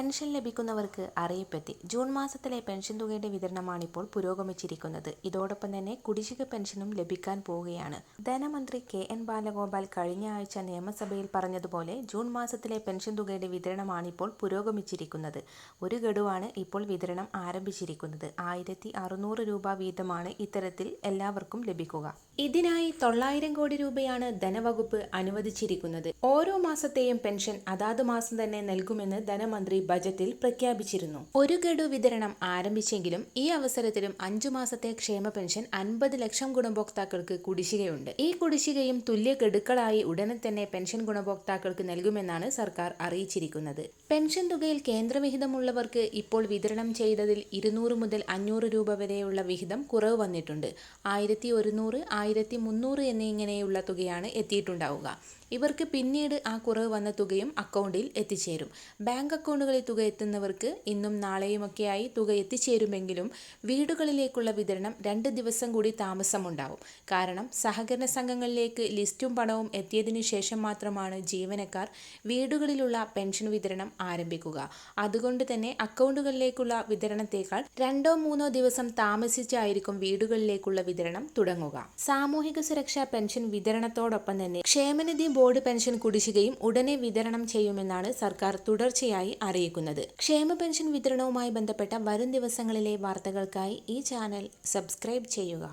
Pension ലഭിക്കുന്നവർക്ക് അറിയിപ്പെത്തി. June മാസത്തിലെ പെൻഷൻ തുകയുടെ വിതരണമാണിപ്പോൾ പുരോഗമിച്ചിരിക്കുന്നത്. ഇതോടൊപ്പം തന്നെ കുടിശ്ശിക പെൻഷനും ലഭിക്കാൻ പോവുകയാണ്. ധനമന്ത്രി കെ എൻ ബാലഗോപാൽ കഴിഞ്ഞ ആഴ്ച നിയമസഭയിൽ പറഞ്ഞതുപോലെ ജൂൺ മാസത്തിലെ പെൻഷൻ തുകയുടെ വിതരണമാണിപ്പോൾ പുരോഗമിച്ചിരിക്കുന്നത്. ഒരു ഗഡുവാണ് ഇപ്പോൾ വിതരണം ആരംഭിച്ചിരിക്കുന്നത്. ആയിരത്തി അറുന്നൂറ് രൂപ വീതമാണ് ഇത്തരത്തിൽ എല്ലാവർക്കും ലഭിക്കുക. ഇതിനായി തൊള്ളായിരം കോടി രൂപയാണ് ധനവകുപ്പ് അനുവദിച്ചിരിക്കുന്നത്. ഓരോ മാസത്തെയും പെൻഷൻ അതാത് മാസം തന്നെ നൽകുമെന്ന് ധനമന്ത്രി ബജറ്റിൽ പ്രഖ്യാപിച്ചിരുന്നു. ഒരു ഗഡു വിതരണം ആരംഭിച്ചെങ്കിലും ഈ അവസരത്തിലും അഞ്ചു മാസത്തെ ക്ഷേമ പെൻഷൻ അൻപത് ലക്ഷം ഗുണഭോക്താക്കൾക്ക് കുടിശ്ശികയുണ്ട്. ഈ കുടിശ്ശികയും തുല്യ ഗഡുക്കളായി ഉടനെ തന്നെ പെൻഷൻ ഗുണഭോക്താക്കൾക്ക് നൽകുമെന്നാണ് സർക്കാർ അറിയിച്ചിരിക്കുന്നത്. പെൻഷൻ തുകയിൽ കേന്ദ്രവിഹിതമുള്ളവർക്ക് ഇപ്പോൾ വിതരണം ചെയ്തതിൽ ഇരുന്നൂറ് മുതൽ അഞ്ഞൂറ് രൂപ വരെയുള്ള വിഹിതം കുറവ് വന്നിട്ടുണ്ട്. ആയിരത്തി ഒരുന്നൂറ് ആയിരത്തി മുന്നൂറ് എന്നിങ്ങനെയുള്ള തുകയാണ് എത്തിയിട്ടുണ്ടാവുക. ഇവർക്ക് പിന്നീട് ആ കുറവ് വന്ന തുകയും അക്കൗണ്ടിൽ എത്തിച്ചേരും. ബാങ്ക് അക്കൗണ്ടുകളിൽ തുക എത്തുന്നവർക്ക് ഇന്നും നാളെയുമൊക്കെയായി തുക എത്തിച്ചേരുമെങ്കിലും വീടുകളിലേക്കുള്ള വിതരണം രണ്ട് ദിവസം കൂടി താമസമുണ്ടാവും. കാരണം സഹകരണ സംഘങ്ങളിലേക്ക് ലിസ്റ്റും പണവും എത്തിയതിനു ശേഷം മാത്രമാണ് ജീവനക്കാർ വീടുകളിലുള്ള പെൻഷൻ വിതരണം ആരംഭിക്കുക. അതുകൊണ്ട് തന്നെ അക്കൗണ്ടുകളിലേക്കുള്ള വിതരണത്തേക്കാൾ രണ്ടോ മൂന്നോ ദിവസം താമസിച്ചായിരിക്കും വീടുകളിലേക്കുള്ള വിതരണം തുടങ്ങുക. സാമൂഹിക സുരക്ഷാ പെൻഷൻ വിതരണത്തോടൊപ്പം തന്നെ ക്ഷേമനിധി ബോർഡ് പെൻഷൻ കുടിശ്ശികയും ഉടനെ വിതരണം ചെയ്യുമെന്നാണ് സർക്കാർ തുടർച്ചയായി അറിയിക്കുന്നത്. ക്ഷേമ പെൻഷൻ വിതരണവുമായി ബന്ധപ്പെട്ട വരും ദിവസങ്ങളിലെ വാർത്തകൾക്കായി ഈ ചാനൽ സബ്സ്ക്രൈബ് ചെയ്യുക.